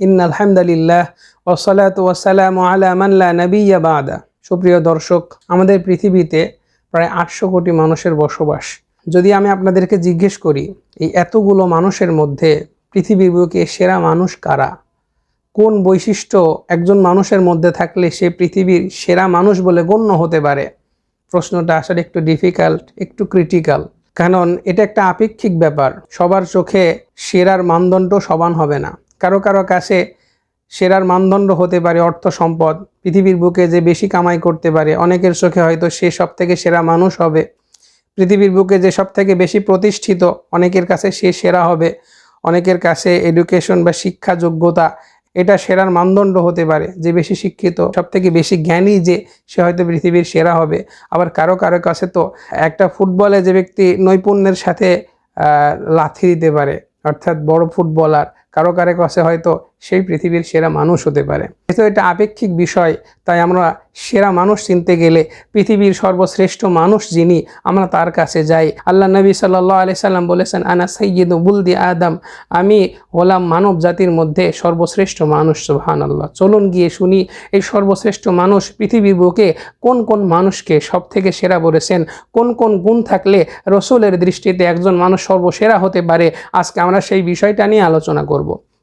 In আলহামদুলিল্লাহ ওসলাত ওয়াসালাম আলা মাল্লা নবিয়া বাদা। সুপ্রিয় দর্শক, আমাদের পৃথিবীতে প্রায় আটশো কোটি মানুষের বসবাস। যদি আমি আপনাদেরকে জিজ্ঞেস করি, এই এতগুলো মানুষের মধ্যে পৃথিবীর বুকে সেরা মানুষ কারা? কোন বৈশিষ্ট্য একজন মানুষের মধ্যে থাকলে সে পৃথিবীর সেরা মানুষ বলে গণ্য হতে পারে? প্রশ্নটা আসলে একটু ডিফিকাল্ট একটু ক্রিটিক্যাল কারণ এটা একটা আপেক্ষিক ব্যাপার। সবার চোখে সেরার মানদণ্ড সমান হবে না। কারও কারও কাছে সেরার মানদণ্ড হতে পারে অর্থ সম্পদ, পৃথিবীর বুকে যে বেশি কামাই করতে পারে, অনেকের চোখে হয়তো সে সব থেকে সেরা মানুষ হবে। পৃথিবীর বুকে যে সব থেকে বেশি প্রতিষ্ঠিত, অনেকের কাছে সে সেরা হবে। অনেকের কাছে এডুকেশন বা শিক্ষা যোগ্যতা, এটা সেরার মানদণ্ড হতে পারে। যে বেশি শিক্ষিত সব থেকে বেশি জ্ঞানী যে, সে হয়তো পৃথিবীর সেরা হবে। আবার কারও কারও কাছে তো একটা ফুটবলে যে ব্যক্তি নৈপুণ্যের সাথে লাথি দিতে পারে, অর্থাৎ বড় ফুটবলার কারও কারও কাছে হয়তো সেই পৃথিবীর সেরা মানুষ হতে পারে। যেহেতু এটা আপেক্ষিক বিষয়, তাই আমরা সেরা মানুষ চিনতে গেলে পৃথিবীর সর্বশ্রেষ্ঠ মানুষ যিনি, আমরা তার কাছে যাই। আল্লাহ নবী সাল্লাহ আলি সাল্লাম বলেছেন, আনা সৈয়দ বুলদি আদম। আমি হলাম মানব জাতির মধ্যে সর্বশ্রেষ্ঠ মানুষ সুবহান আল্লাহ চলুন গিয়ে শুনি, এই সর্বশ্রেষ্ঠ মানুষ পৃথিবীর বুকে কোন কোন মানুষকে সব থেকে সেরা বলেছেন? কোন কোন গুণ থাকলে রসুলের দৃষ্টিতে একজন মানুষ সর্বসেরা হতে পারে? আজকে আমরা সেই বিষয়টা নিয়ে আলোচনা করব।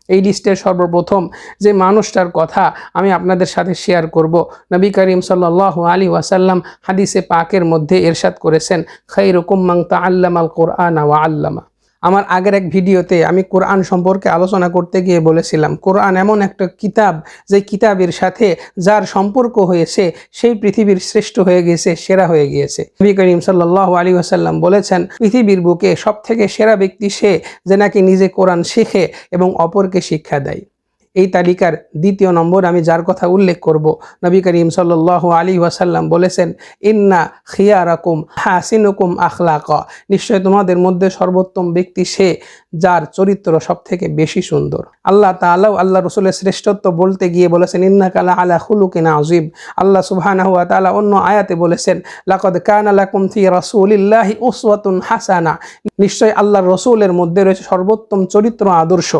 এই লিস্টের সর্বপ্রথম যে মানুষটার কথা আমি আপনাদের সাথে শেয়ার করব, নবী করিম সাল্লাহ আলী ওয়াসাল্লাম হাদিসে পাকের মধ্যে এরশাদ করেছেন খাই রকম মাংতা আল্লামাল কোরআন ওয়া আল্লামা। আমার আগের এক ভিডিওতে আমি কোরআন সম্পর্কে আলোচনা করতে গিয়ে বলেছিলাম, কোরআন এমন একটা কিতাব যে কিতাবের সাথে যার সম্পর্ক হয়েছে, সেই পৃথিবীর শ্রেষ্ঠ হয়ে গিয়েছে, সেরা হয়ে গিয়েছে। নবী করিম সাল্লাহ আলী আসাল্লাম বলেছেন, পৃথিবীর বুকে সব থেকে সেরা ব্যক্তি সে যে নাকি নিজে কোরআন শেখে এবং অপরকে শিক্ষা দেয়। এই তালিকার দ্বিতীয় নম্বর আমি যার কথা উল্লেখ করব। নবী করিম সাল্লাহ আলী ওয়াসাল্লাম বলেছেন, ইন্না খিয়ারাকুম হাসিনুকুম আখলাক। নিশ্চয় তোমাদের মধ্যে সর্বোত্তম ব্যক্তি সে যার চরিত্র সব থেকে বেশি সুন্দর। আল্লাহ তাআলাও আল্লাহ রসুলের শ্রেষ্ঠত্ব বলতে গিয়ে বলেছেন ইন্না কালা আলা হুলুকিন আজিব আল্লাহ সুবহানাহু ওয়া তাআলা অন্য আয়াতে বলেছেন, লাকদ কানা লাকুম ফি রাসূলিল্লাহি উসওয়াতুন হাসানা। নিশ্চয় আল্লাহর রসুলের মধ্যে রয়েছে সর্বোত্তম চরিত্র আদর্শ।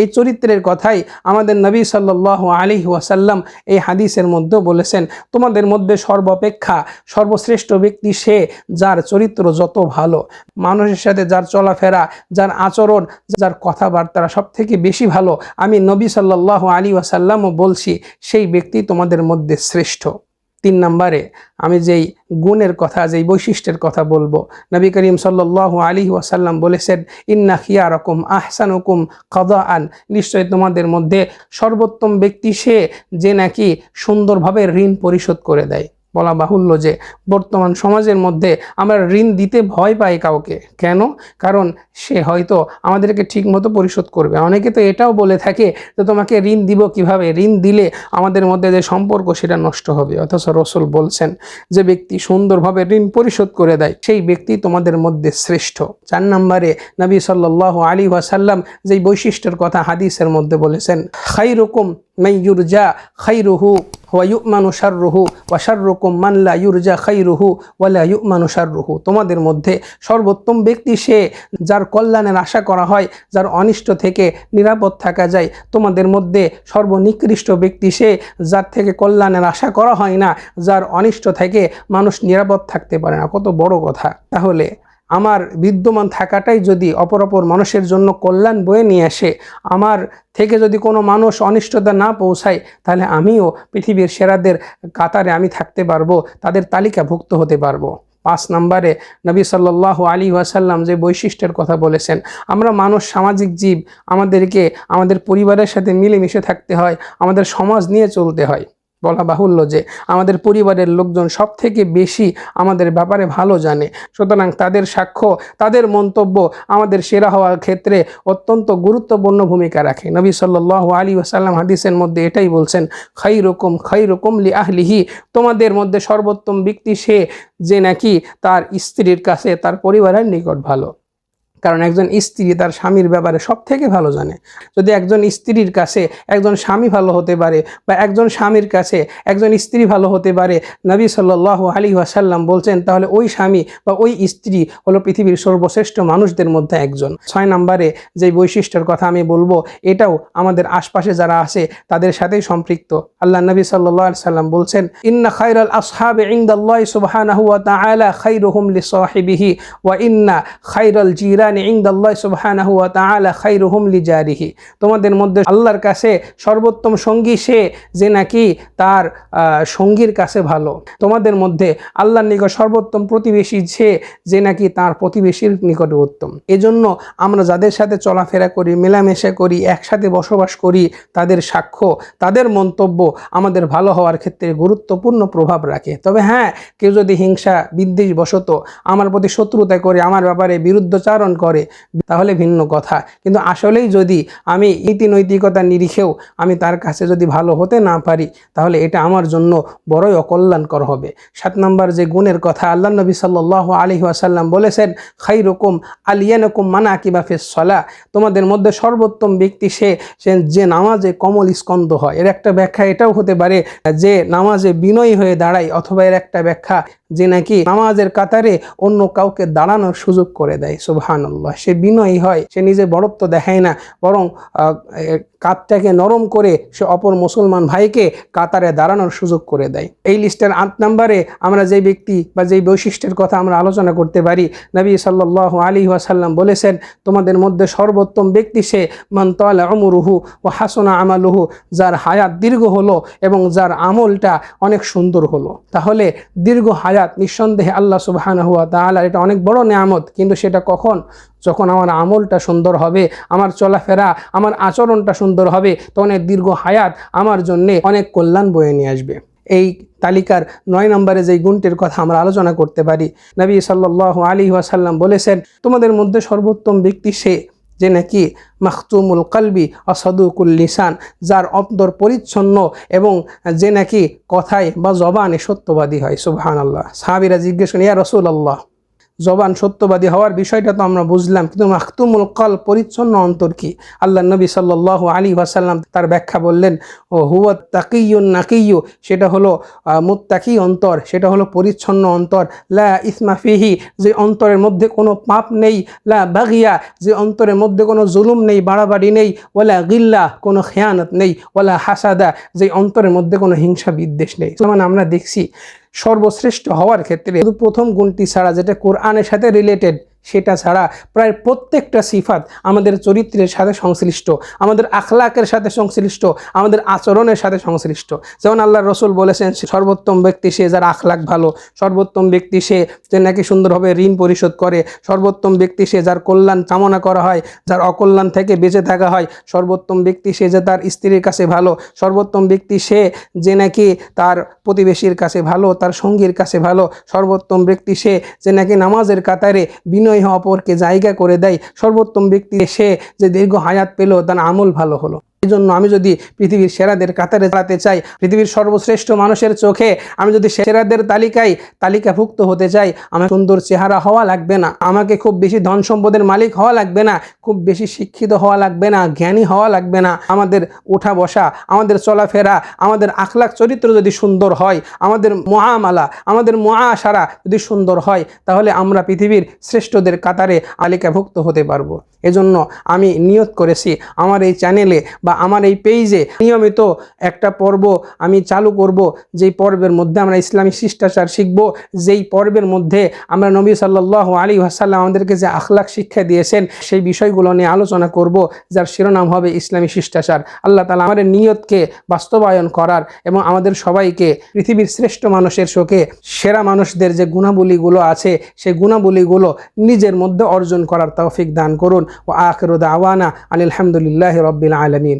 এই চরিত্রের কথাই আমাদের নবী সাল্লাহ আলী ওয়াসাল্লাম এই হাদিসের মধ্যেও বলেছেন, তোমাদের মধ্যে সর্বাপেক্ষা সর্বশ্রেষ্ঠ ব্যক্তি সে যার চরিত্র যত ভালো, মানুষের সাথে যার চলাফেরা, যার আচরণ, যার কথাবার্তা সব থেকে বেশি ভালো। আমি নবী সাল্লাহ আলী ওয়াসাল্লামও বলছি, সেই ব্যক্তি তোমাদের মধ্যে শ্রেষ্ঠ। তিন নম্বরে আমি যেই গুণের কথা, যেই বৈশিষ্ট্যের কথা বলব, নবী করিম সাল্লাহ আলী ওয়াসাল্লাম বলেছেন, ইন্না খিয়া রকম আহসান হুকুম কদা আন নিশ্চয় তোমাদের মধ্যে সর্বোত্তম ব্যক্তি সে যে নাকি সুন্দরভাবে ঋণ পরিশোধ করে দেয়। বলা বাহুল্য যে বর্তমান সমাজের মধ্যে আমরা ঋণ দিতে ভয় পাই কাউকে। কেন? কারণ সে হয়তো আমাদেরকে ঠিকমতো পরিশোধ করবে। অনেকে তো এটাও বলে থাকে যে তোমাকে ঋণ দিব কীভাবে? ঋণ দিলে আমাদের মধ্যে যে সম্পর্ক সেটা নষ্ট হবে। অথচ রসুল বলছেন যে ব্যক্তি সুন্দরভাবে ঋণ পরিশোধ করে দেয়, সেই ব্যক্তি তোমাদের মধ্যে শ্রেষ্ঠ। চার নম্বরে নবী সাল্লাহ আলী ওয়াসাল্লাম যেই বৈশিষ্ট্যের কথা হাদিসের মধ্যে বলেছেন খাই রকম মাই ইউরজা খাই রুহু ওয়া ইউমানু শাররুহু ওয়া শাররুকুম মান লা ইউরজা খাইরুহু ওয়া লা ইউমানু শাররুহু। তোমাদের মধ্যে সর্বোত্তম ব্যক্তি সে যার কল্যাণের আশা করা হয়, যার অনিষ্ট থেকে নিরাপদ থাকা যায়। তোমাদের মধ্যে সর্বনিকৃষ্ট ব্যক্তি সে যার থেকে কল্যাণের আশা করা হয় না, যার অনিষ্ট থেকে মানুষ নিরাপদ থাকতে পারে না। কত বড় কথা। তাহলে আমার বিদ্যমান থাকাটাই যদি অপর অপর মানুষের জন্য কল্যাণ বয়ে নিয়ে আসে, আমার থেকে যদি কোনো মানুষ অনিষ্টতা না পৌঁছায়, তাহলে আমিও পৃথিবীর সেরাদের কাতারে আমি থাকতে পারব, তাদের তালিকাভুক্ত হতে পারব। পাঁচ নম্বরে নবী সাল্লাহ আলী ওয়াসাল্লাম যে বৈশিষ্ট্যের কথা বলেছেন, আমরা মানুষ সামাজিক জীব, আমাদেরকে আমাদের পরিবারের সাথে মিলেমিশে থাকতে হয়, আমাদের সমাজ নিয়ে চলতে হয়। বলা বাহুল্য যে আমাদের পরিবারের লোকজন সব থেকে বেশি আমাদের ব্যাপারে ভালো জানে। সুতরাং তাদের সাক্ষ্য, তাদের মন্তব্য আমাদের সেরা হওয়ার ক্ষেত্রে অত্যন্ত গুরুত্বপূর্ণ ভূমিকা রাখে। নবী সাল্লাহ আলী ওসাল্লাম হাদিসের মধ্যে এটাই বলছেন খাই রকম খাই রকম লি আহলিহি তোমাদের মধ্যে সর্বোত্তম ব্যক্তি সে যে নাকি তার স্ত্রীর কাছে তার পরিবারের নিকট ভালো। কারণ একজন স্ত্রী তার স্বামীর ব্যাপারে সব থেকে ভালো জানে। যদি একজন স্ত্রীর কাছে একজন স্বামী ভালো হতে পারে বা একজন স্বামীর কাছে একজন স্ত্রী ভালো হতে পারে, নবী সাল্লাহ আলী ওয়াসাল্লাম বলছেন, তাহলে ওই স্বামী বা ওই স্ত্রী হলো পৃথিবীর সর্বশ্রেষ্ঠ মানুষদের মধ্যে একজন। ছয় নম্বরে যে বৈশিষ্ট্যের কথা আমি বলব, এটাও আমাদের আশপাশে যারা আছে, তাদের সাথেই সম্পৃক্ত। আল্লাহ নবী সাল্লাহ সাল্লাম বলছেন, ইন্না খাইরাল আসহাবে ইংদাল্লাহ সুবহানাহু ওয়া তাআলা খাইরুহুম লিসাহিবিহি ওয়া ইন্না খাইরাল জিরানি ইংদাল্লাহ সুবহানাহু ওয়া তাআলা তোমাদের মধ্যে আল্লাহর কাছে সর্বোত্তম সঙ্গী সে যে নাকি তার সঙ্গীর কাছে ভালো। তোমাদের মধ্যে আল্লাহর নিকট সর্বোত্তম প্রতিবেশী সে যে নাকি তার প্রতিবেশীর নিকটে উত্তম। এজন্য আমরা যাদের সাথে চলাফেরা করি, মেলামেশা করি, একসাথে বসবাস করি, তাদের সাক্ষ্য, তাদের মন্তব্য আমাদের ভালো হওয়ার ক্ষেত্রে গুরুত্বপূর্ণ প্রভাব রাখে। তবে হ্যাঁ কেউ যদি হিংসা বিদ্বেষ বশত আমার প্রতি শত্রুতা করে আমার ব্যাপারে বিরুদ্ধচারণ করে, তাহলে ভিন্ন কথা। কিন্তু আসলেই যদি আমি নীতি নৈতিকতার নিরিখেও আমি তার কাছে যদি ভালো হতে না পারি, তাহলে এটা আমার জন্য বড়ই অকল্যাণকর হবে। সাত নম্বর যে গুণের কথা আল্লাহ নবী সাল্লাহ আলী আসাল্লাম বলেছেন খাই রকম আলিয়ানকুম মানা কিবা ফেস সলা তোমাদের মধ্যে সর্বোত্তম ব্যক্তি সে যে নামাজে কমল স্কন্দ হয়। এর একটা ব্যাখ্যা এটাও হতে পারে যে নামাজে বিনয়ী হয়ে দাঁড়ায়, অথবা এর একটা ব্যাখ্যা যে নাকি নামাজের কাতারে অন্য কাউকে দাঁড়ানোর সুযোগ করে দেয়। সুবহানাল্লাহ। সে বিনয়ী হয়, সে নিজে বড়ত্ব দেখায় না, বরং কাতটাকে নরম করে সে অপর মুসলমান ভাইকে কাতারে দাঁড়ানোর সুযোগ করে দেয়। এই লিস্টের আট নম্বরে আমরা যে ব্যক্তি বা যেই বৈশিষ্ট্যের কথা আমরা আলোচনা করতে পারি, নবী সাল্লাহ আলী ওয়াসাল্লাম বলেছেন, তোমাদের মধ্যে সর্বোত্তম ব্যক্তি সে মন্তলা অমরুহু ও হাসনা আমালুহু, যার হায়াত দীর্ঘ হলো এবং যার আমলটা অনেক সুন্দর হলো। তাহলে দীর্ঘ হায়াত নিঃসন্দেহে আল্লাহ সুবাহান হুয়া তাহলে এটা অনেক বড় নেয়ামত, কিন্তু সেটা কখন? যখন আমার আমলটা সুন্দর হবে, আমার চলাফেরা, আমার আচরণটা সুন্দর হবে, তখন দীর্ঘ হায়াত আমার জন্যে অনেক কল্যাণ বয়ে নিয়ে আসবে। এই তালিকার নয় নম্বরে যেই গুণটির কথা আমরা আলোচনা করতে পারি, নবী সাল্লাহ আলী ওয়াসাল্লাম বলেছেন, তোমাদের মধ্যে সর্বোত্তম ব্যক্তি সে যে নাকি মাখতুমুল কালবি অসাদুকুল লিসান, যার অন্তর পরিচ্ছন্ন এবং যে নাকি কথায় বা জবানে সত্যবাদী হয়। সুবহান আল্লাহ সাহাবিরা জিজ্ঞেস করেন, ইয়া রসুল আল্লাহ জবান সত্যবাদী হওয়ার বিষয়টা তো আমরা বুঝলাম, কিন্তু মাখতুমুল কল পরিচ্ছন্ন অন্তর কি? আল্লাহ নবী সাল্লাহ আলী ওয়াসাল্লাম তার ব্যাখ্যা বললেন, ও হুয়া তাকিয়ুন নাকিয়ু সেটা হলো মুত্তাকি অন্তর, সেটা হলো পরিচ্ছন্ন অন্তর। লা ইসমা ফিহি, যে অন্তরের মধ্যে কোনো পাপ নেই। লা বাগিয়া, যে অন্তরের মধ্যে কোনো জুলুম নেই, বাড়াবাড়ি নেই। ওলা গিল্লা, কোনো খেয়ানত নেই। ওলা হাসাদা, যে অন্তরের মধ্যে কোনো হিংসা বিদ্বেষ নেই। মানে আমরা দেখছি সর্বশ্রেষ্ঠ হওয়ার ক্ষেত্রে প্রথম গুণটি ছাড়া যেটা কোরআনের সাথে রিলেটেড সেটা ছাড়া প্রায় প্রত্যেকটা সিফাত আমাদের চরিত্রের সাথে সংশ্লিষ্ট, আমাদের আখলাকের সাথে সংশ্লিষ্ট, আমাদের আচরণের সাথে সংশ্লিষ্ট। যেমন আল্লাহ রসুল বলেছেন সর্বোত্তম ব্যক্তি, সে যার আখলাক ভালো, সর্বোত্তম ব্যক্তি সে যে নাকি সুন্দরভাবে ঋণ পরিশোধ করে, সর্বোত্তম ব্যক্তি সে যার কল্যাণ কামনা করা হয়, যার অকল্যাণ থেকে বেঁচে থাকা হয়, সর্বোত্তম ব্যক্তি সে যে তার স্ত্রীর কাছে ভালো, সর্বোত্তম ব্যক্তি সে যে নাকি তার প্রতিবেশীর কাছে ভালো, তার সঙ্গীর কাছে ভালো, সর্বোত্তম ব্যক্তি সে যে নাকি নামাজের কাতারে বিনয় অপরকে জায়গা করে দেয়। সর্বোত্তম ব্যক্তি সে যে দীর্ঘ হায়াত পেল, তার আমল ভালো হলো। জন্য আমি যদি পৃথিবীর সেরাদের কাতারে দাঁড়াতে চাই, পৃথিবীর সর্বশ্রেষ্ঠ মানুষের চোখে আমি যদি সেরাদের তালিকায় তালিকাভুক্ত হতে চাই, আমার সুন্দর চেহারা হওয়া লাগবে না, আমাকে খুব বেশি ধন সম্পদের মালিক হওয়া লাগবে না, খুব বেশি শিক্ষিত হওয়া লাগবে না, জ্ঞানী হওয়া লাগবে না, আমাদের ওঠা বসা, আমাদের চলাফেরা, আমাদের আখলাক চরিত্র যদি সুন্দর হয়, আমাদের মহামালা, আমাদের মহাসারা যদি সুন্দর হয়, তাহলে আমরা পৃথিবীর শ্রেষ্ঠদের কাতারে তালিকাভুক্ত হতে পারব। এজন্য আমি নিয়ত করেছি, আমার এই চ্যানেলে বা আমার এই পেজে নিয়মিত একটা পর্ব আমি চালু করব, যেই পর্বের মধ্যে আমরা ইসলামী শিষ্টাচার শিখব, যেই পর্বের মধ্যে আমরা নবী সাল্লাহ আলী আসাল্লাম আমাদেরকে যে আখলাক শিক্ষা দিয়েছেন, সেই বিষয়গুলো নিয়ে আলোচনা করব, যার শিরোনাম হবে ইসলামী শিষ্টাচার। আল্লাহ তালা আমাদের নিয়তকে বাস্তবায়ন করার এবং আমাদের সবাইকে, পৃথিবীর শ্রেষ্ঠ মানুষের শোকে সেরা মানুষদের যে গুণাবলীগুলো আছে, সেই গুণাবলীগুলো নিজের মধ্যে অর্জন করার তৌফিক দান করুন। ও আখরুদ আওয়ানা আলহামদুলিল্লাহ রব্বিল আলমিন।